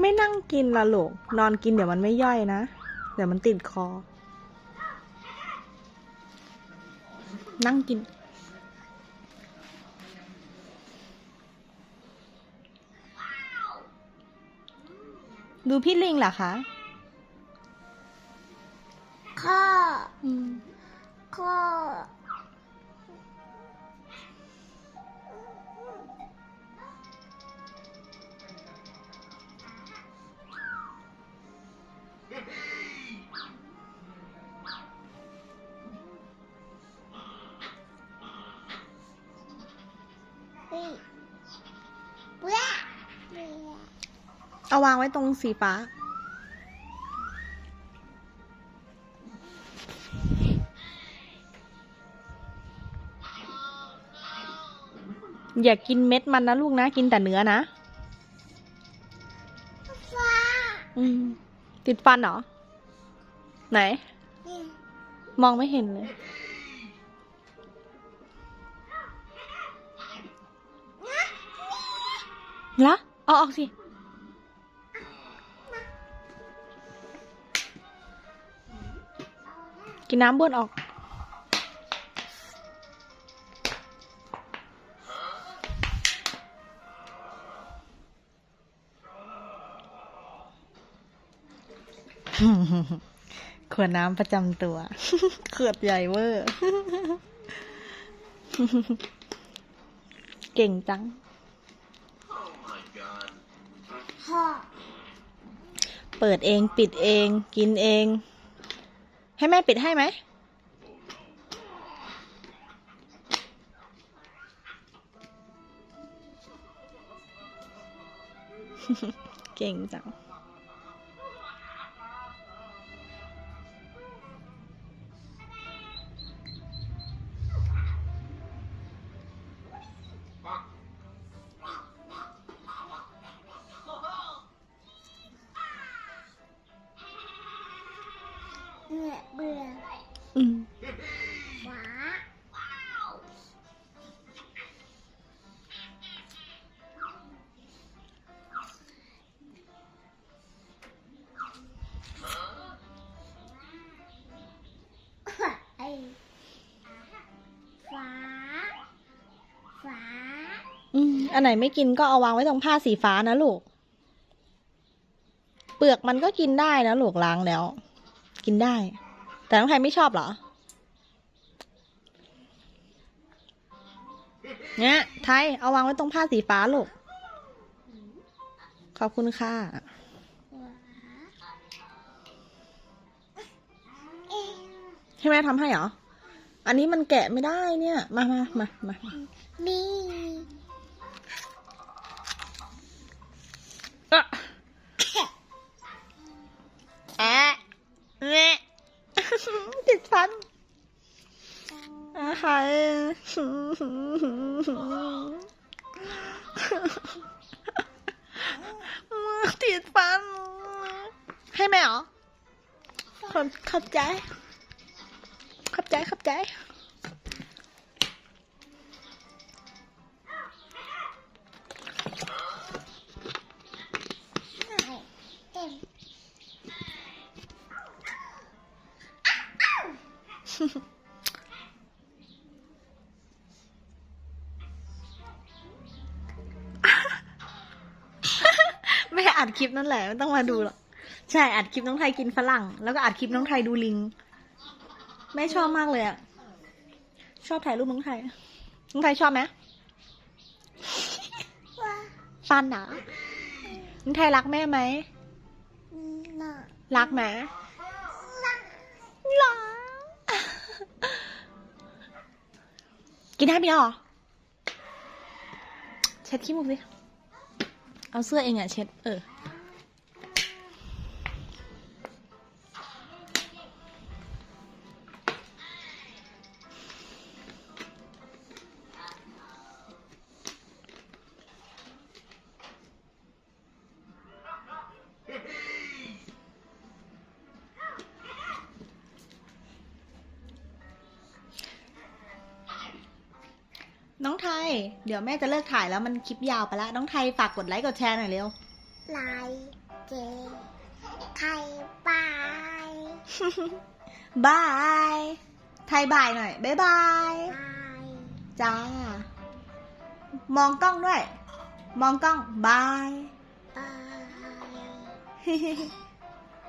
ไม่นั่งกินละลูกนอนกินเดี๋ยวมันไม่ย่อยนะ เดี๋ยวมันติดคอ นั่งกิน ดูพี่ลิงเหรอคะข้ออืมข้อ เฮ้ยเบื่อเบื่อเอาวางไว้ตรงสีฟ้า อย่ากินเม็ดมันนะลูกนะ กินแต่เนื้อนะ ฟ้าอืม ติดฟันเหรอ ไหนนี่มองไม่เห็นเลย ละเอาออกสิ กินน้ำบ้วนออก ขวดน้ำประจำตัวขวดใหญ่เวอร์ เก่งจัง เปิดเองปิดเองกินเอง ให้แม่ปิดให้ไหมเก่งจัง บื่อเบื่ออืมฟ้าไอ้ฟ้า ฟ้า อืมอันไหนไม่กินก็เอาวางไว้ตรงผ้าสีฟ้านะลูก เปลือกมันก็กินได้นะลูกล้างแล้ว กินได้ แต่น้องไทยไม่ชอบเหรอ เนี่ยไทยเอาวางไว้ตรงผ้าสีฟ้าลูก ขอบคุณค่ะเอ๊ะให้แม่ทำให้เหรอ อันนี้มันแกะไม่ได้เนี่ย มามามามานี่ อาหารติดฟัน ให้แม่เหรอขอบขอบใจ ขอบใจ ขอบใจเอัดคลิปนั่นแหละไม่ต้องมาดูหรอกใช่อัดคลิปน้องไทยกินฝรั่ง แล้วก็อัดคลิปน้องไทยดูลิงแม่ชอบมากเลยอะชอบถ่ายรูปน้องไทยน้องไทยชอบไหมว่าฟันหนาน้องไทยรักแม่ไหมน่ะรักไหมรักรักกินได้ไหมเหรอเช็ดขี้มูกสิ เอาเสื้อเองอะเช็ด เออ เดี๋ยวแม่จะเลิกถ่ายแล้วมันคลิปยาวไปแล้วน้องไทยฝากกดไลค์กดแชร์หน่อยเร็วลายเจไข่ปลายบายไทยบายหน่อยบ๊ายบายลายจ้ามองกล้องด้วย มองกล้องบายปลาย